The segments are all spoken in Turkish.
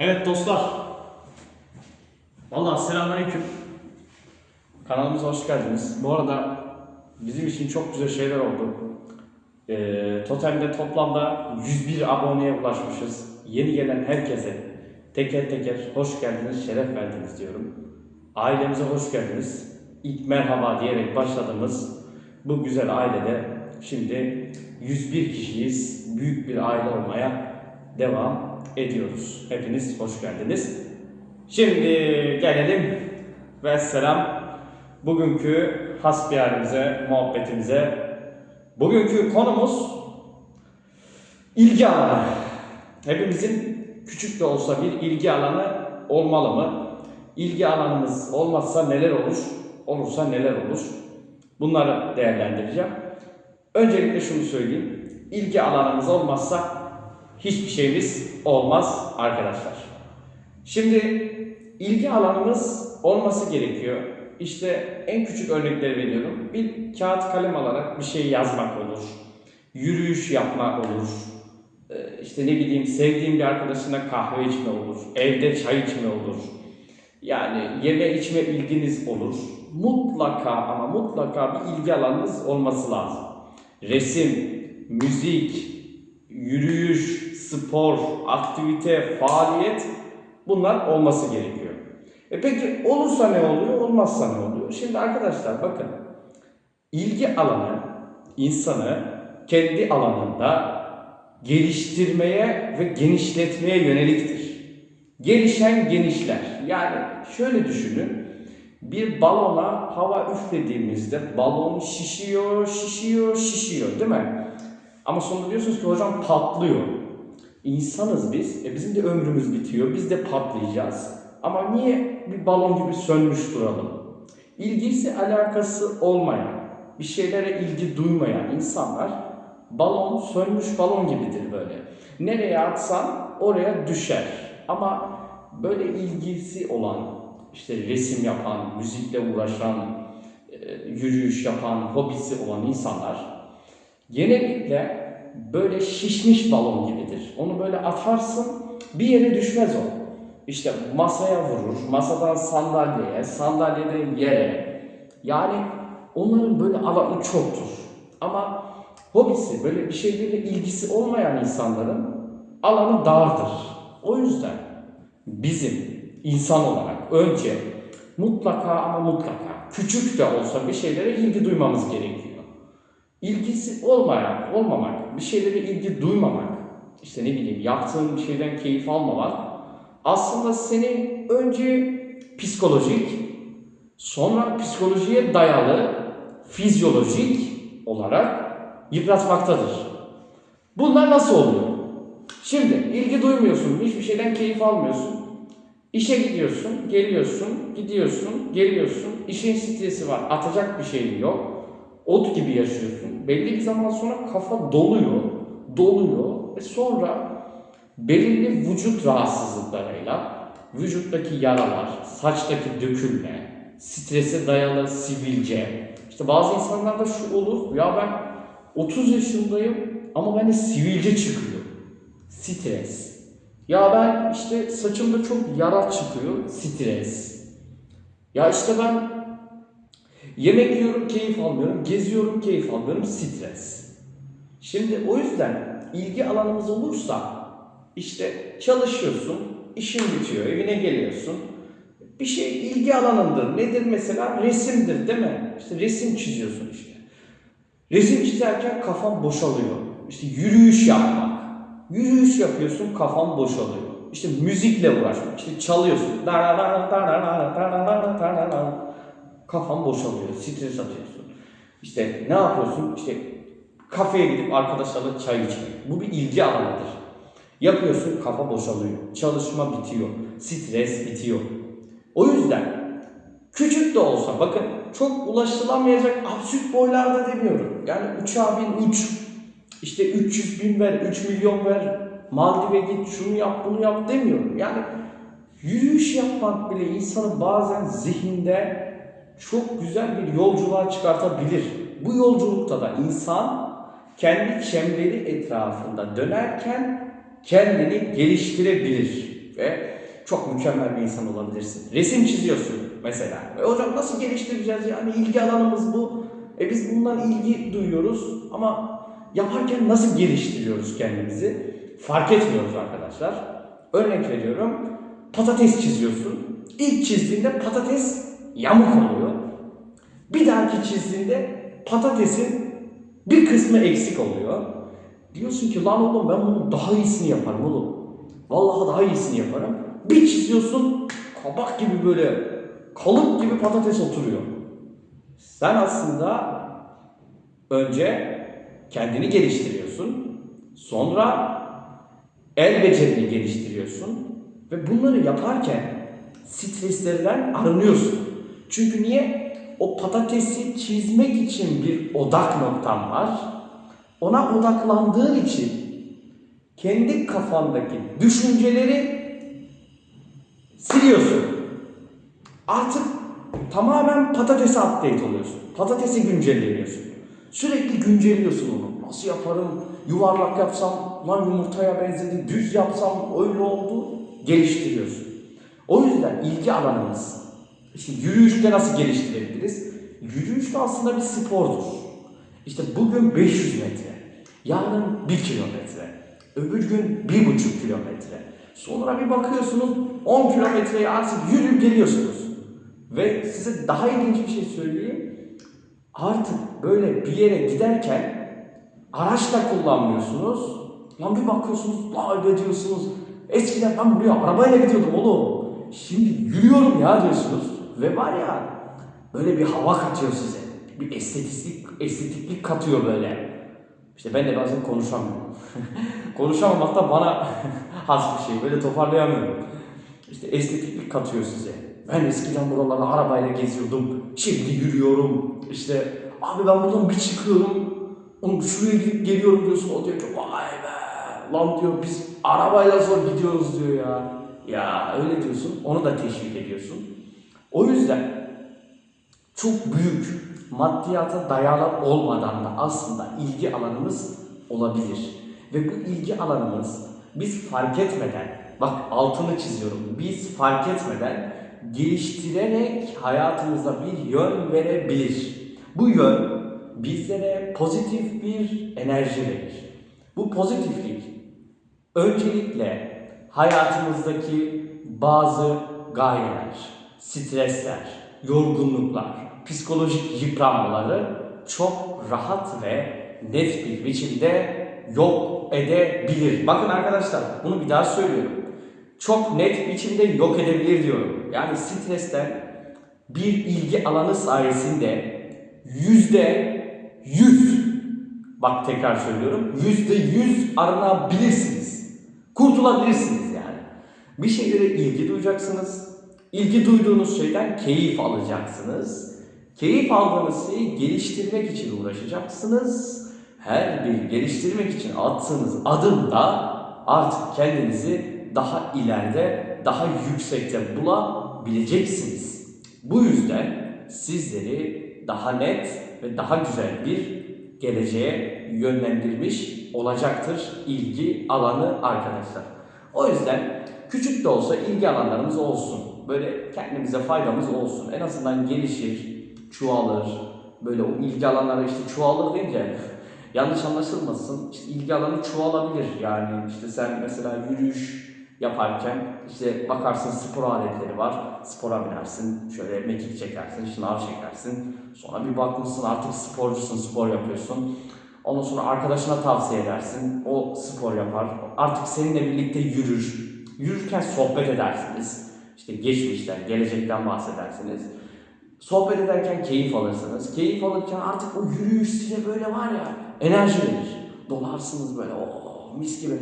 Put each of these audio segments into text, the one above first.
Evet dostlar. Vallahi selamünaleyküm. Kanalımıza hoş geldiniz. Bu arada bizim için çok güzel şeyler oldu. Ee, totalde toplamda 101 aboneye ulaşmışız. Yeni gelen herkese teker teker hoş geldiniz, şeref verdiniz diyorum. Ailemize hoş geldiniz. İlk merhaba diyerek başladığımız bu güzel ailede şimdi 101 kişiyiz. Büyük bir aile olmaya devam ediyoruz. Hepiniz hoş geldiniz. Şimdi gelelim ve selam bugünkü hasbihalimize, muhabbetimize. Bugünkü konumuz ilgi alanı. Hepimizin küçük de olsa bir ilgi alanı olmalı mı? İlgi alanımız olmazsa neler olur? Olursa neler olur? Bunları değerlendireceğim. Öncelikle şunu söyleyeyim. İlgi alanımız olmazsa hiçbir şeyimiz olmaz arkadaşlar. Şimdi ilgi alanımız olması gerekiyor. İşte en küçük örnekleri veriyorum. Bir kağıt kalem alarak bir şey yazmak olur. Yürüyüş yapmak olur. Ee, İşte ne bileyim sevdiğim bir arkadaşına kahve içme olur. Evde çay içme olur. Yani yeme içme ilginiz olur. Mutlaka ama mutlaka bir ilgi alanınız olması lazım. Resim, müzik, yürüyüş, spor, aktivite, faaliyet bunlar olması gerekiyor. E peki olursa ne oluyor, olmazsa ne oluyor? Şimdi arkadaşlar bakın ilgi alanı insanı kendi alanında geliştirmeye ve genişletmeye yöneliktir. Gelişen genişler. Yani şöyle düşünün. Bir balona hava üflediğimizde balon şişiyor, şişiyor, şişiyor değil mi? Ama sonunda diyorsunuz ki hocam patlıyor. İnsanız biz. E bizim de ömrümüz bitiyor. Biz de patlayacağız. Ama niye bir balon gibi sönmüş duralım? İlgisi alakası olmayan, bir şeylere ilgi duymayan insanlar balon sönmüş balon gibidir böyle. Nereye atsan oraya düşer. Ama böyle ilgisi olan, işte resim yapan, müzikle uğraşan, e, yürüyüş yapan, hobisi olan insanlar genellikle böyle şişmiş balon gibidir. Onu böyle atarsın bir yere düşmez o. İşte masaya vurur, masadan sandalyeye, sandalyeden yere. Yani onların böyle alanı çoktur. Ama hobisi, böyle bir şeylerle ilgisi olmayan insanların alanı dardır. O yüzden bizim insan olarak önce mutlaka ama mutlaka küçük de olsa bir şeylere ilgi duymamız gerekiyor. İlgisi olmayan, olmamak, bir şeylere ilgi duymamak, işte ne bileyim yaptığın bir şeyden keyif almamak aslında seni önce psikolojik, sonra psikolojiye dayalı fizyolojik olarak yıpratmaktadır. Bunlar nasıl oluyor? Şimdi ilgi duymuyorsun, hiçbir şeyden keyif almıyorsun. İşe gidiyorsun, geliyorsun, gidiyorsun, geliyorsun. İşin stresi var, atacak bir şeyin yok. Ot gibi yaşıyorsun. Belli bir zaman sonra kafa doluyor, doluyor ve sonra belirli vücut rahatsızlıklarıyla vücuttaki yaralar, saçtaki dökülme, strese dayalı sivilce. İşte bazı insanlarda şu olur, ya ben 30 yaşındayım ama bende sivilce çıkıyor. Stres. Ya ben işte saçımda çok yara çıkıyor, stres. Ya işte ben yemek yiyorum, keyif almıyorum, geziyorum, keyif almıyorum, stres. Şimdi o yüzden ilgi alanımız olursa işte çalışıyorsun, işin bitiyor, evine geliyorsun. Bir şey ilgi alanındır. Nedir mesela? Resimdir değil mi? İşte resim çiziyorsun işte. Resim çizerken kafan boşalıyor. İşte yürüyüş yapmak. Yürüyüş yapıyorsun kafan boşalıyor. İşte müzikle uğraşmak. İşte çalıyorsun. Kafan boşalıyor. Stres atıyorsun. İşte ne yapıyorsun? İşte kafeye gidip arkadaşlarla çay içmek. Bu bir ilgi alanıdır. Yapıyorsun kafa boşalıyor. Çalışma bitiyor. Stres bitiyor. O yüzden küçük de olsa bakın çok ulaşılamayacak absürt boylarda demiyorum. Yani uçağa bin uç. İşte 300 bin ver, 3 milyon ver. Maldiv'e git, şunu yap, bunu yap demiyorum. Yani yürüyüş yapmak bile insanı bazen zihinde çok güzel bir yolculuğa çıkartabilir. Bu yolculukta da insan kendi çemberi etrafında dönerken kendini geliştirebilir. ve çok mükemmel bir insan olabilirsin. Resim çiziyorsun mesela. E hocam nasıl geliştireceğiz yani ilgi alanımız bu. E biz bundan ilgi duyuyoruz ama yaparken nasıl geliştiriyoruz kendimizi? Fark etmiyoruz arkadaşlar. Örnek veriyorum. Patates çiziyorsun. İlk çizdiğinde patates yamuk oluyor. Bir dahaki çizdiğinde patatesin bir kısmı eksik oluyor. Diyorsun ki lan oğlum ben bunun daha iyisini yaparım oğlum. Vallahi daha iyisini yaparım. Bir çiziyorsun kabak gibi böyle kalıp gibi patates oturuyor. Sen aslında önce kendini geliştiriyorsun. Sonra el becerini geliştiriyorsun. Ve bunları yaparken streslerden arınıyorsun. Çünkü niye? O patatesi çizmek için bir odak noktan var. Ona odaklandığın için kendi kafandaki düşünceleri siliyorsun. Artık tamamen patatese update oluyorsun. Patatesi güncelleniyorsun. Sürekli güncelliyorsun onu. Nasıl yaparım? Yuvarlak yapsam lan yumurtaya benzedi. Düz yapsam öyle oldu. Geliştiriyorsun. O yüzden ilgi alanımız. Şimdi yürüyüşte nasıl geliştirebiliriz? Yürüyüş de aslında bir spordur. İşte bugün 500 metre, yarın 1 kilometre, öbür gün 1,5 kilometre. Sonra bir bakıyorsunuz 10 kilometreyi artık yürüyüp geliyorsunuz. Ve size daha ilginç bir şey söyleyeyim. Artık böyle bir yere giderken araç da kullanmıyorsunuz. Lan bir bakıyorsunuz, vay be diyorsunuz. Eskiden ben buraya arabayla gidiyordum oğlum. Şimdi yürüyorum ya diyorsunuz. Ve var ya böyle bir hava katıyor size. Bir estetiklik, estetiklik katıyor böyle. İşte ben de bazen konuşamıyorum. Konuşamamak da bana has bir şey. Böyle toparlayamıyorum. İşte estetiklik katıyor size. Ben eskiden buralarda arabayla geziyordum. Şimdi yürüyorum. İşte abi ben buradan bir çıkıyorum. Oğlum şuraya gidip geliyorum diyorsun. O diyor ki vay be. Lan diyor biz arabayla zor gidiyoruz diyor ya. Ya öyle diyorsun. Onu da teşvik ediyorsun. O yüzden çok büyük maddiyata dayalı olmadan da aslında ilgi alanımız olabilir. Ve bu ilgi alanımız biz fark etmeden, bak altını çiziyorum, biz fark etmeden geliştirerek hayatımıza bir yön verebilir. Bu yön bizlere pozitif bir enerji verir. Bu pozitiflik öncelikle hayatımızdaki bazı gayeler, stresler, yorgunluklar, psikolojik yıpranmaları çok rahat ve net bir biçimde yok edebilir. Bakın arkadaşlar bunu bir daha söylüyorum. Çok net biçimde yok edebilir diyorum. Yani stresten bir ilgi alanı sayesinde yüzde yüz bak tekrar söylüyorum yüzde yüz arınabilirsiniz. Kurtulabilirsiniz yani. Bir şeylere ilgi duyacaksınız. İlgi duyduğunuz şeyden keyif alacaksınız. Keyif aldığınız şeyi geliştirmek için uğraşacaksınız. Her bir geliştirmek için attığınız adımda artık kendinizi daha ileride, daha yüksekte bulabileceksiniz. Bu yüzden sizleri daha net ve daha güzel bir geleceğe yönlendirmiş olacaktır ilgi alanı arkadaşlar. O yüzden küçük de olsa ilgi alanlarımız olsun. Böyle kendimize faydamız olsun. En azından gelişir, çoğalır. Böyle o ilgi alanları işte çoğalır deyince yanlış anlaşılmasın. İşte ilgi alanı çoğalabilir. Yani işte sen mesela yürüyüş yaparken işte bakarsın spor aletleri var. Spora binersin. Şöyle mekik çekersin, şınav çekersin. Sonra bir bakmışsın artık sporcusun, spor yapıyorsun. Ondan sonra arkadaşına tavsiye edersin. O spor yapar. Artık seninle birlikte yürür. Yürürken sohbet edersiniz. İşte geçmişten, gelecekten bahsedersiniz. Sohbet ederken keyif alırsınız. Keyif alırken artık o yürüyüş size böyle var ya enerji verir. Dolarsınız böyle o mis gibi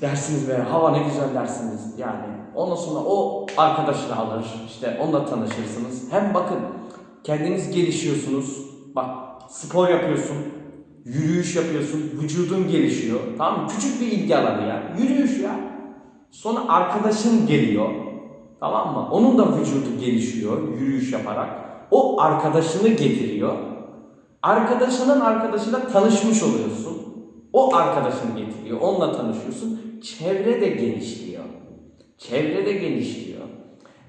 dersiniz böyle hava ne güzel dersiniz yani. Ondan sonra o arkadaşını alır işte onunla tanışırsınız. Hem bakın kendiniz gelişiyorsunuz. Bak spor yapıyorsun, yürüyüş yapıyorsun, vücudun gelişiyor. Tamam mı? Küçük bir ilgi alanı ya. Yürüyüş ya. Sonra arkadaşın geliyor. Tamam mı? Onun da vücudu gelişiyor yürüyüş yaparak. O arkadaşını getiriyor. Arkadaşının arkadaşıyla tanışmış oluyorsun. O arkadaşını getiriyor. Onunla tanışıyorsun. Çevre de genişliyor. Çevre de genişliyor.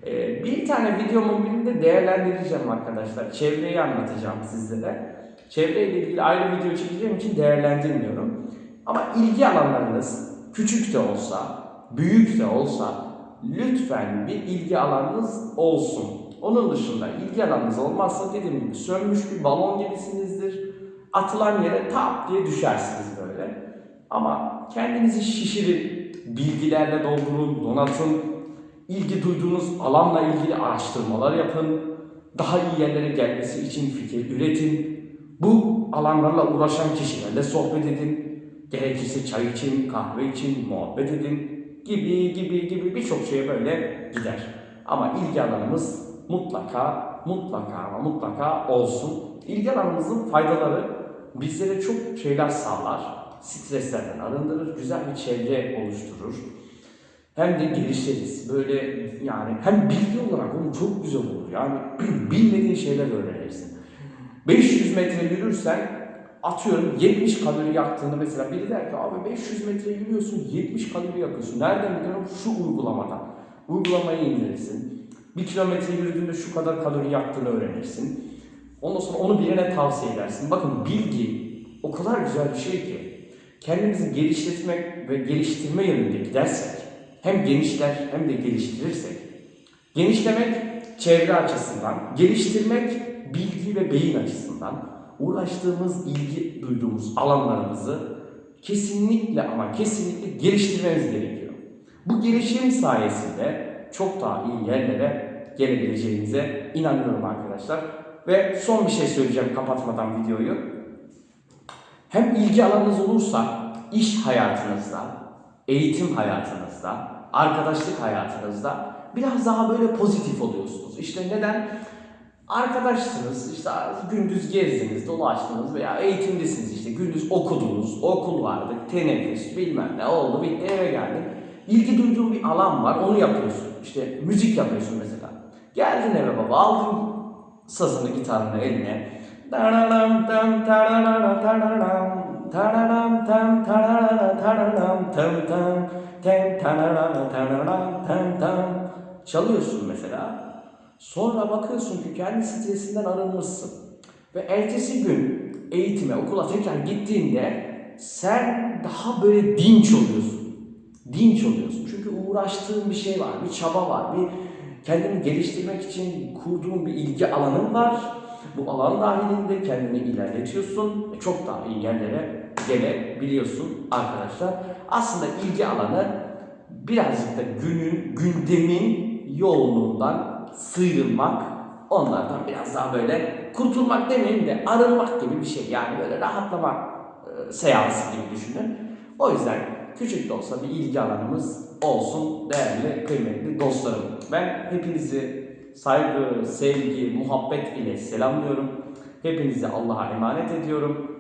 Ee, bir tane videomun birinde değerlendireceğim arkadaşlar. Çevreyi anlatacağım sizlere. Çevreyle ilgili ayrı video çekeceğim için değerlendirmiyorum. Ama ilgi alanlarınız küçük de olsa, büyük de olsa lütfen bir ilgi alanınız olsun. Onun dışında ilgi alanınız olmazsa dediğim gibi sönmüş bir balon gibisinizdir. Atılan yere tap diye düşersiniz böyle. Ama kendinizi şişirin, bilgilerle doldurun, donatın, ilgi duyduğunuz alanla ilgili araştırmalar yapın, daha iyi yerlere gelmesi için fikir üretin, bu alanlarla uğraşan kişilerle sohbet edin, gerekirse çay için, kahve için muhabbet edin gibi gibi gibi birçok şeye böyle gider. Ama ilgi alanımız mutlaka mutlaka ama mutlaka olsun. İlgi alanımızın faydaları bizlere çok şeyler sağlar. Streslerden arındırır, güzel bir çevre oluşturur. Hem de gelişiriz. Böyle yani hem bilgi olarak oğlum çok güzel olur. Yani bilmediğin şeyler öğrenirsin. 500 metre yürürsen atıyorum 70 kalori yaktığını mesela biri der ki abi 500 metre yürüyorsun 70 kalori yakıyorsun. Nereden biliyorum? Şu uygulamadan. Uygulamayı indirirsin. 1 kilometre yürüdüğünde şu kadar kalori yaktığını öğrenirsin. Ondan sonra onu birine tavsiye edersin. Bakın bilgi o kadar güzel bir şey ki kendimizi geliştirmek ve geliştirme yönünde gidersek hem genişler hem de geliştirirsek genişlemek çevre açısından, geliştirmek bilgi ve beyin açısından uğraştığımız, ilgi duyduğumuz alanlarımızı kesinlikle ama kesinlikle geliştirmemiz gerekiyor. Bu gelişim sayesinde çok daha iyi yerlere gelebileceğimize inanıyorum arkadaşlar. Ve son bir şey söyleyeceğim kapatmadan videoyu. Hem ilgi alanınız olursa iş hayatınızda, eğitim hayatınızda, arkadaşlık hayatınızda biraz daha böyle pozitif oluyorsunuz. İşte neden? Arkadaşsınız, işte gündüz gezdiniz, dolaştınız veya eğitimdesiniz işte gündüz okudunuz, okul vardı, teneffüs bilmem ne oldu bitti eve geldin. İlgi duyduğun bir alan var onu yapıyorsun. İşte müzik yapıyorsun mesela. Geldin eve baba aldın sazını gitarını eline. Tararam tam tararara tararam tararam tam tararara tararam tam tam tem tararara tararam tam tam çalıyorsun mesela. Sonra bakıyorsun ki kendi stresinden arınmışsın. Ve ertesi gün eğitime, okula tekrar gittiğinde sen daha böyle dinç oluyorsun. Dinç oluyorsun. Çünkü uğraştığın bir şey var, bir çaba var, bir kendini geliştirmek için kurduğun bir ilgi alanın var. Bu alan dahilinde kendini ilerletiyorsun çok daha iyi yerlere gelebiliyorsun arkadaşlar. Aslında ilgi alanı birazcık da günün, gündemin yoğunluğundan sıyrılmak, onlardan biraz daha böyle kurtulmak demeyeyim de arınmak gibi bir şey. Yani böyle rahatlama e, seansı gibi düşünün. O yüzden küçük de olsa bir ilgi alanımız olsun değerli, kıymetli dostlarım. Ben hepinizi saygı, sevgi, muhabbet ile selamlıyorum. Hepinizi Allah'a emanet ediyorum.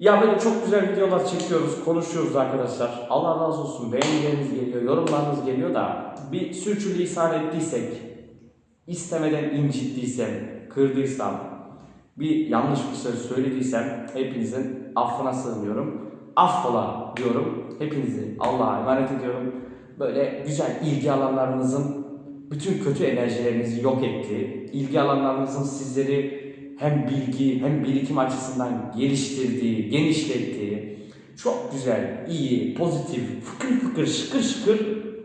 Ya böyle çok güzel videolar çekiyoruz, konuşuyoruz arkadaşlar. Allah razı olsun beğenileriniz geliyor, yorumlarınız geliyor da bir sürçülisan ettiysek, istemeden incittiysem, kırdıysam, bir yanlış bir söz söylediysem hepinizin affına sığınıyorum. Affola diyorum. Hepinizi Allah'a emanet ediyorum. Böyle güzel ilgi alanlarınızın bütün kötü enerjilerinizi yok ettiği, ilgi alanlarınızın sizleri hem bilgi hem birikim açısından geliştirdiği, genişlettiği çok güzel, iyi, pozitif, fıkır fıkır, şıkır şıkır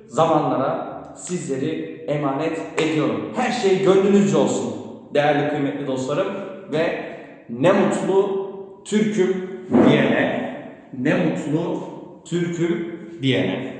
zamanlara sizleri emanet ediyorum. Her şey gönlünüzce olsun değerli kıymetli dostlarım ve ne mutlu Türk'üm diyene, ne mutlu Türk'üm diyene.